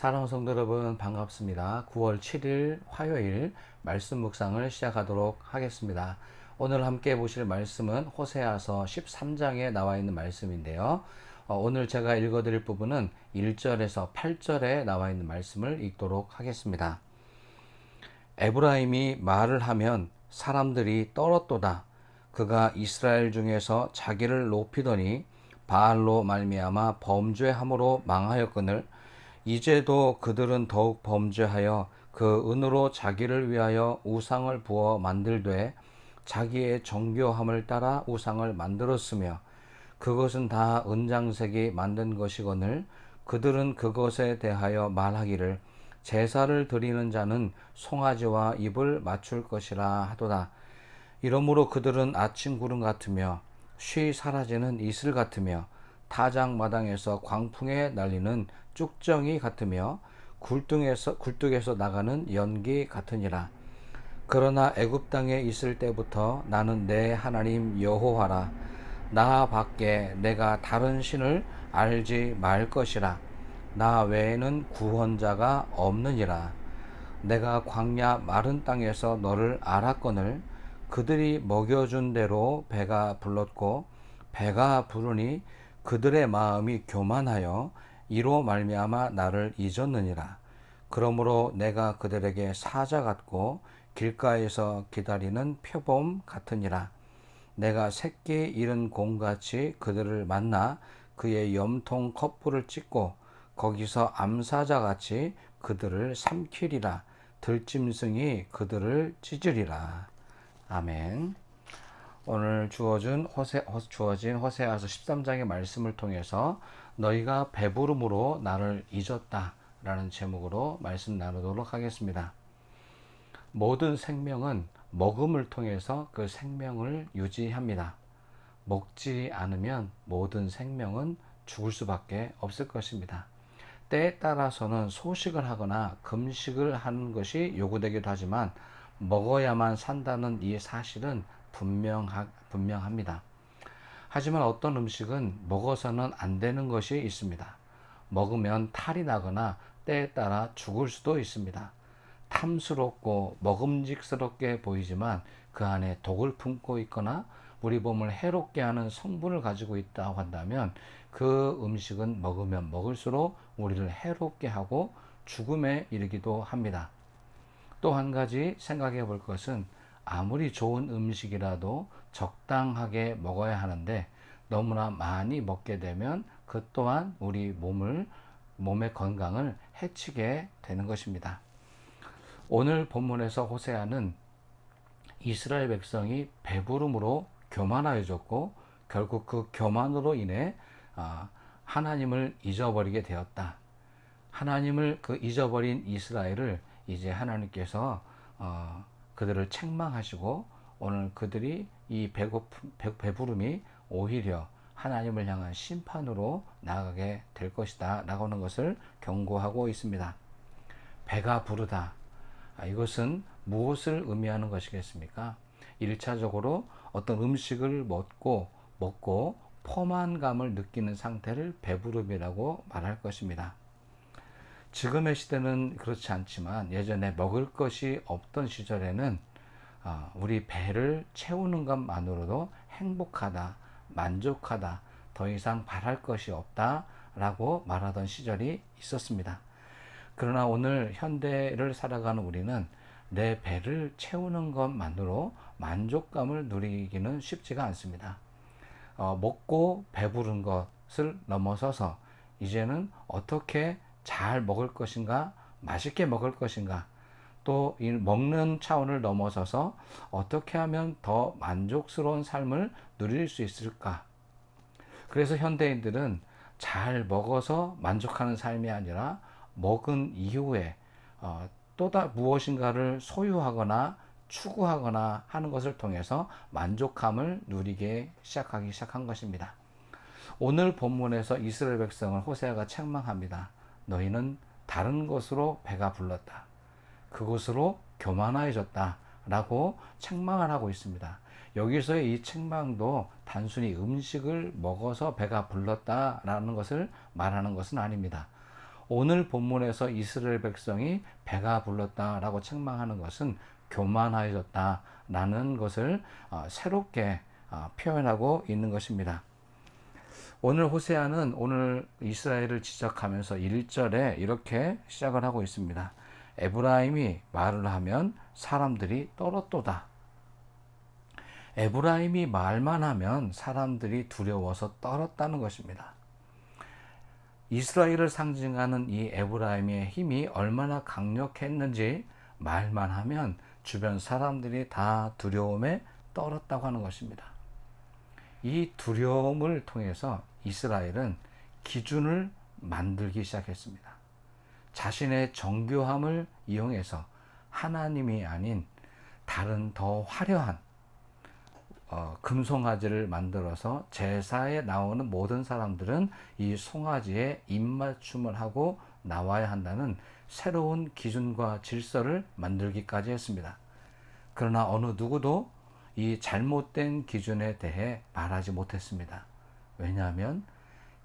사랑하는 성도 여러분 반갑습니다. 9월 7일 화요일 말씀 묵상을 시작하도록 하겠습니다. 오늘 함께 보실 말씀은 호세아서 13장에 나와 있는 말씀인데요. 어, 오늘 제가 읽어드릴 부분은 1절에서 8절에 나와 있는 말씀을 읽도록 하겠습니다. 에브라임이 말을 하면 사람들이 떨었도다. 그가 이스라엘 중에서 자기를 높이더니 바알로 말미암아 범죄함으로 망하였거늘 이제도 그들은 더욱 범죄하여 그 은으로 자기를 위하여 우상을 부어 만들되 자기의 정교함을 따라 우상을 만들었으며 그것은 다 은장색이 만든 것이거늘 그들은 그것에 대하여 말하기를 제사를 드리는 자는 송아지와 입을 맞출 것이라 하도다. 이러므로 그들은 아침 구름 같으며 쉬 사라지는 이슬 같으며 타작 마당에서 광풍에 날리는 쭉정이 같으며 굴뚝에서 굴뚝에서 나가는 연기 같으니라. 그러나 애굽 땅에 있을 때부터 나는 내 하나님 여호와라. 나 밖에 내가 다른 신을 알지 말 것이라. 나 외에는 구원자가 없느니라. 내가 광야 마른 땅에서 너를 알았거늘 그들이 먹여준 대로 배가 불렀고 배가 부르니 그들의 마음이 교만하여 이로 말미암아 나를 잊었느니라. 그러므로 내가 그들에게 사자 같고 길가에서 기다리는 표범 같으니라. 내가 새끼 잃은 곰같이 그들을 만나 그의 염통 커플을 찢고 거기서 암사자 같이 그들을 삼키리라. 들짐승이 그들을 찢으리라. 아멘. 오늘 주어진 호세, 주어진 호세아서 13장의 말씀을 통해서 너희가 배부름으로 나를 잊었다 라는 제목으로 말씀 나누도록 하겠습니다. 모든 생명은 먹음을 통해서 그 생명을 유지합니다. 먹지 않으면 모든 생명은 죽을 수밖에 없을 것입니다. 때에 따라서는 소식을 하거나 금식을 하는 것이 요구되기도 하지만 먹어야만 산다는 이 사실은 분명하, 분명합니다. 하지만 어떤 음식은 먹어서는 안 되는 것이 있습니다. 먹으면 탈이 나거나 때에 따라 죽을 수도 있습니다. 탐스럽고 먹음직스럽게 보이지만 그 안에 독을 품고 있거나 우리 몸을 해롭게 하는 성분을 가지고 있다고 한다면 그 음식은 먹으면 먹을수록 우리를 해롭게 하고 죽음에 이르기도 합니다. 또 한 가지 생각해 볼 것은 아무리 좋은 음식이라도 적당하게 먹어야 하는데 너무나 많이 먹게 되면 그 또한 우리 몸을 몸의 건강을 해치게 되는 것입니다. 오늘 본문에서 호세아는 이스라엘 백성이 배부름으로 교만하여졌고 결국 그 교만으로 인해 아, 하나님을 잊어버리게 되었다. 하나님을 그 잊어버린 이스라엘을 이제 하나님께서 어, 그들을 책망하시고 오늘 그들이 이 배고픔, 배, 배부름이 오히려 하나님을 향한 심판으로 나가게 될 것이다. 라고 하는 것을 경고하고 있습니다. 배가 부르다. 아, 이것은 무엇을 의미하는 것이겠습니까? 1차적으로 어떤 음식을 먹고, 먹고 포만감을 느끼는 상태를 배부름이라고 말할 것입니다. 지금의 시대는 그렇지 않지만 예전에 먹을 것이 없던 시절에는 어, 우리 배를 채우는 것만으로도 행복하다, 만족하다, 더 이상 바랄 것이 없다 라고 말하던 시절이 있었습니다. 그러나 오늘 현대를 살아가는 우리는 내 배를 채우는 것만으로 만족감을 누리기는 쉽지가 않습니다. 어, 먹고 배부른 것을 넘어서서 이제는 어떻게 잘 먹을 것인가, 맛있게 먹을 것인가, 또이 먹는 차원을 넘어서서 어떻게 하면 더 만족스러운 삶을 누릴 수 있을까? 그래서 현대인들은 잘 먹어서 만족하는 삶이 아니라 먹은 이후에 어, 또다 무엇인가를 소유하거나 추구하거나 하는 것을 통해서 만족감을 누리게 시작하기 시작한 것입니다. 오늘 본문에서 이스라엘 백성을 호세아가 책망합니다. 너희는 다른 것으로 배가 불렀다. 그것으로 교만해졌다. 라고 책망을 하고 있습니다. 여기서의 이 책망도 단순히 음식을 먹어서 배가 불렀다라는 것을 말하는 것은 아닙니다. 오늘 본문에서 이스라엘 백성이 배가 불렀다라고 책망하는 것은 교만하여졌다라는 것을 어, 새롭게 어, 표현하고 있는 것입니다. 오늘 호세아는 오늘 이스라엘을 지적하면서 1절에 이렇게 시작을 하고 있습니다. 에브라임이 말을 하면 사람들이 떨었도다. 에브라임이 말만 하면 사람들이 두려워서 떨었다는 것입니다. 이스라엘을 상징하는 이 에브라임의 힘이 얼마나 강력했는지 말만 하면 주변 사람들이 다 두려움에 떨었다고 하는 것입니다. 이 두려움을 통해서 이스라엘은 기준을 만들기 시작했습니다. 자신의 정교함을 이용해서 하나님이 아닌 다른 더 화려한 어, 금송아지를 만들어서 제사에 나오는 모든 사람들은 이 송아지에 입맞춤을 하고 나와야 한다는 새로운 기준과 질서를 만들기까지 했습니다. 그러나 어느 누구도 이 잘못된 기준에 대해 말하지 못했습니다. 왜냐하면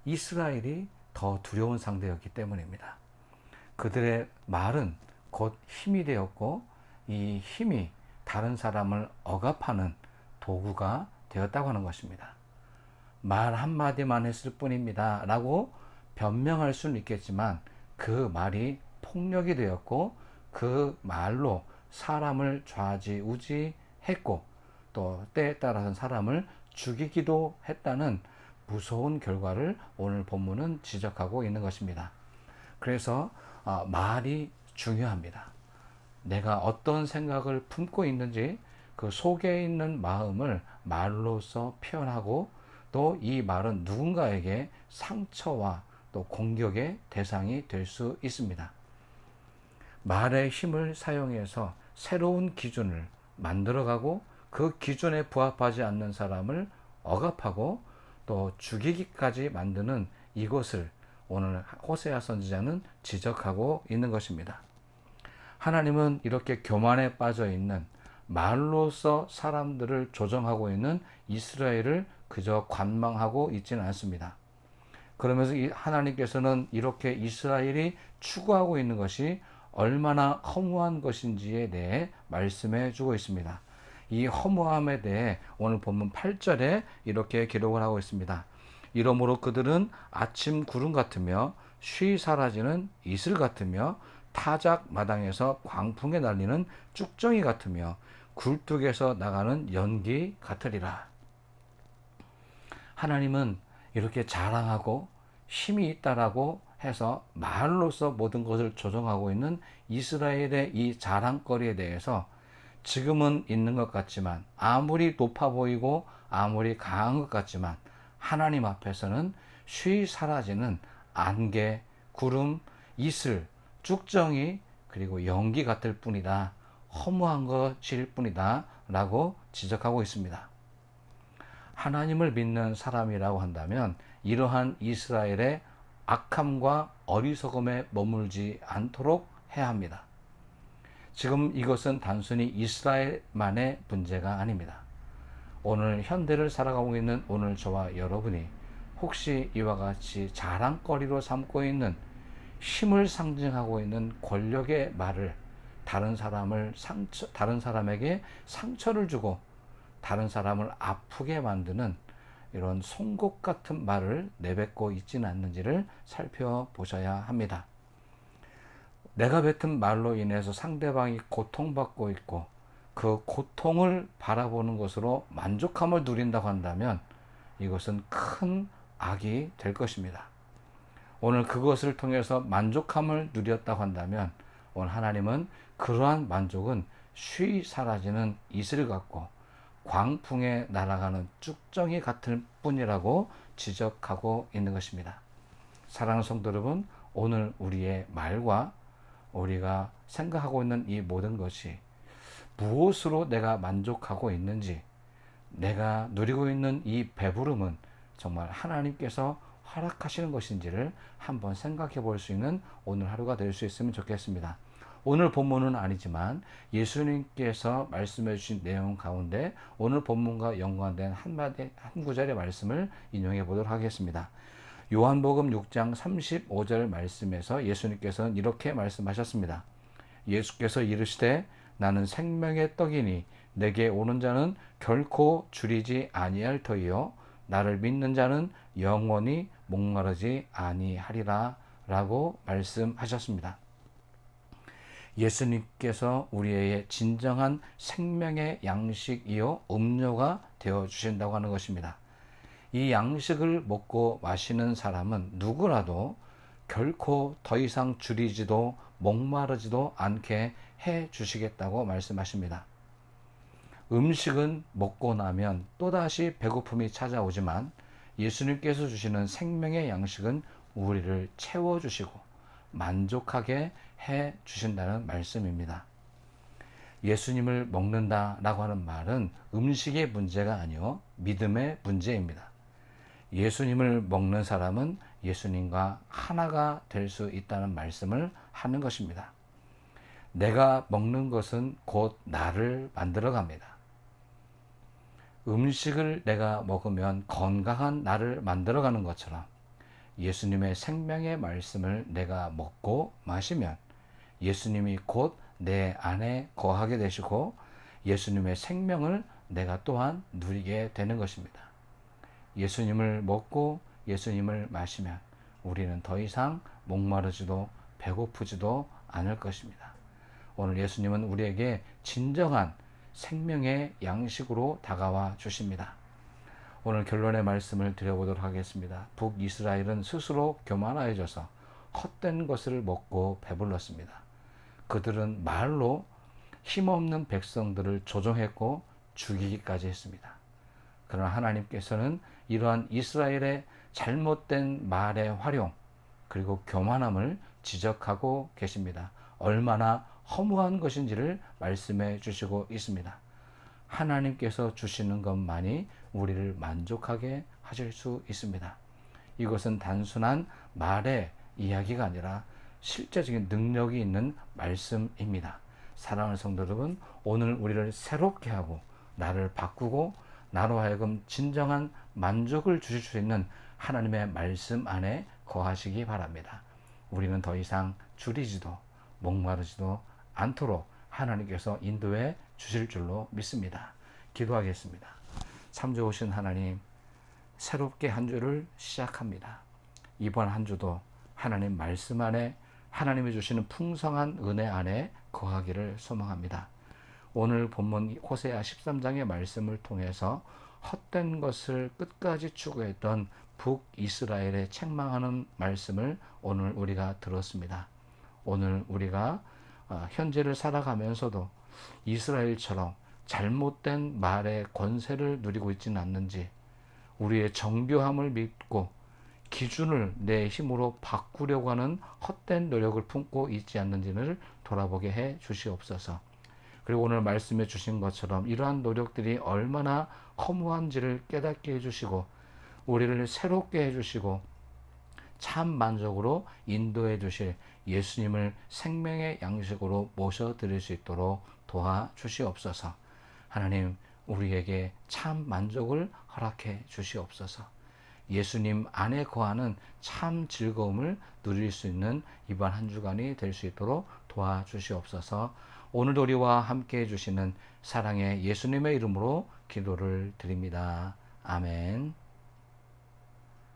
이스라엘이 더 두려운 상대였기 때문입니다. 그들의 말은 곧 힘이 되었고 이 힘이 다른 사람을 억압하는 도구가 되었다고 하는 것입니다. 말 한마디만 했을 뿐입니다. 라고 변명할 수는 있겠지만 그 말이 폭력이 되었고 그 말로 사람을 좌지우지 했고 또 때에 따라서 사람을 죽이기도 했다는 무서운 결과를 오늘 본문은 지적하고 있는 것입니다. 그래서 어, 말이 중요합니다. 내가 어떤 생각을 품고 있는지 그 속에 있는 마음을 말로써 표현하고 또 이 말은 누군가에게 상처와 또 공격의 대상이 될 수 있습니다. 말의 힘을 사용해서 새로운 기준을 만들어가고 그 기준에 부합하지 않는 사람을 억압하고 또 죽이기까지 만드는 이것을 오늘 호세아 선지자는 지적하고 있는 것입니다. 하나님은 이렇게 교만에 빠져 있는 말로서 사람들을 조정하고 있는 이스라엘을 그저 관망하고 있지는 않습니다. 그러면서 하나님께서는 이렇게 이스라엘이 추구하고 있는 것이 얼마나 허무한 것인지에 대해 말씀해 주고 있습니다. 이 허무함에 대해 오늘 본문 8절에 이렇게 기록을 하고 있습니다. 이러므로 그들은 아침 구름 같으며 쉬 사라지는 이슬 같으며 타작 마당에서 광풍에 날리는 쭉정이 같으며 굴뚝에서 나가는 연기 같으리라. 하나님은 이렇게 자랑하고 힘이 있다라고 해서 말로서 모든 것을 조정하고 있는 이스라엘의 이 자랑거리에 대해서 지금은 있는 것 같지만 아무리 높아 보이고 아무리 강한 것 같지만 하나님 앞에서는 쉬 사라지는 안개, 구름, 이슬, 쭉정이 그리고 연기 같을 뿐이다. 허무한 것일 뿐이다. 라고 지적하고 있습니다. 하나님을 믿는 사람이라고 한다면 이러한 이스라엘의 악함과 어리석음에 머물지 않도록 해야 합니다. 지금 이것은 단순히 이스라엘만의 문제가 아닙니다. 오늘 현대를 살아가고 있는 오늘 저와 여러분이 혹시 이와 같이 자랑거리로 삼고 있는 힘을 상징하고 있는 권력의 말을 다른 사람을 상처, 다른 사람에게 상처를 주고 다른 사람을 아프게 만드는 이런 송곳 같은 말을 내뱉고 있지는 않는지를 살펴보셔야 합니다. 내가 뱉은 말로 인해서 상대방이 고통받고 있고 그 고통을 바라보는 것으로 만족함을 누린다고 한다면 이것은 큰 악이 될 것입니다. 오늘 그것을 통해서 만족함을 누렸다고 한다면 오늘 하나님은 그러한 만족은 쉬 사라지는 이슬 같고 광풍에 날아가는 쭉정이 같을 뿐이라고 지적하고 있는 것입니다. 사랑하는 성도 여러분, 오늘 우리의 말과 우리가 생각하고 있는 이 모든 것이 무엇으로 내가 만족하고 있는지, 내가 누리고 있는 이 배부름은 정말 하나님께서 허락하시는 것인지를 한번 생각해 볼 수 있는 오늘 하루가 될 수 있으면 좋겠습니다. 오늘 본문은 아니지만 예수님께서 말씀해 주신 내용 가운데 오늘 본문과 연관된 한마디 한 구절의 말씀을 인용해 보도록 하겠습니다. 요한복음 6장 35절 말씀에서 예수님께서는 이렇게 말씀하셨습니다. 예수께서 이르시되 나는 생명의 떡이니 내게 오는 자는 결코 줄이지 아니할 터이요 나를 믿는 자는 영원히 목마르지 아니하리라 라고 말씀하셨습니다. 예수님께서 우리의 진정한 생명의 양식이요 음료가 되어 주신다고 하는 것입니다. 이 양식을 먹고 마시는 사람은 누구라도 결코 더 이상 줄이지도 목마르지도 않게 해 주시겠다고 말씀하십니다. 음식은 먹고 나면 또다시 배고픔이 찾아오지만 예수님께서 주시는 생명의 양식은 우리를 채워주시고 만족하게 해 주신다는 말씀입니다. 예수님을 먹는다라고 하는 말은 음식의 문제가 아니요 믿음의 문제입니다. 예수님을 먹는 사람은 예수님과 하나가 될 수 있다는 말씀을 하는 것입니다. 내가 먹는 것은 곧 나를 만들어 갑니다. 음식을 내가 먹으면 건강한 나를 만들어 가는 것처럼 예수님의 생명의 말씀을 내가 먹고 마시면 예수님이 곧 내 안에 거하게 되시고 예수님의 생명을 내가 또한 누리게 되는 것입니다. 예수님을 먹고 예수님을 마시면 우리는 더 이상 목마르지도 배고프지도 않을 것입니다. 오늘 예수님은 우리에게 진정한 생명의 양식으로 다가와 주십니다. 오늘 결론의 말씀을 드려보도록 하겠습니다. 북이스라엘은 스스로 교만하여져서 헛된 것을 먹고 배불렀습니다. 그들은 말로 힘없는 백성들을 조종했고 죽이기까지 했습니다. 그러나 하나님께서는 이러한 이스라엘의 잘못된 말의 활용 그리고 교만함을 지적하고 계십니다. 얼마나 허무한 것인지를 말씀해 주시고 있습니다. 하나님께서 주시는 것만이 우리를 만족하게 하실 수 있습니다. 이것은 단순한 말의 이야기가 아니라 실제적인 능력이 있는 말씀입니다. 사랑하는 성도 여러분, 오늘 우리를 새롭게 하고 나를 바꾸고 나로 하여금 진정한 만족을 주실 수 있는 하나님의 말씀 안에 거하시기 바랍니다. 우리는 더 이상 줄이지도 목마르지도 않도록 하나님께서 인도해 주실 줄로 믿습니다. 기도하겠습니다. 참 좋으신 하나님, 새롭게 한 주를 시작합니다. 이번 한 주도 하나님 말씀 안에 하나님이 주시는 풍성한 은혜 안에 거하기를 소망합니다. 오늘 본문 호세아 13장의 말씀을 통해서 헛된 것을 끝까지 추구했던 북이스라엘의 책망하는 말씀을 오늘 우리가 들었습니다. 오늘 우리가 어, 현재를 살아가면서도 이스라엘처럼 잘못된 말의 권세를 누리고 있지는 않는지 우리의 정교함을 믿고 기준을 내 힘으로 바꾸려고 하는 헛된 노력을 품고 있지 않는지를 돌아보게 해 주시옵소서. 그리고 오늘 말씀해 주신 것처럼 이러한 노력들이 얼마나 허무한지를 깨닫게 해 주시고 우리를 새롭게 해 주시고 참 만족으로 인도해 주실 예수님을 생명의 양식으로 모셔 드릴 수 있도록 도와 주시옵소서. 하나님, 우리에게 참 만족을 허락해 주시옵소서. 예수님 안에 거하는 참 즐거움을 누릴 수 있는 이번 한 주간이 될 수 있도록 도와 주시옵소서. 오늘도 우리와 함께 해주시는 사랑의 예수님의 이름으로 기도를 드립니다. 아멘.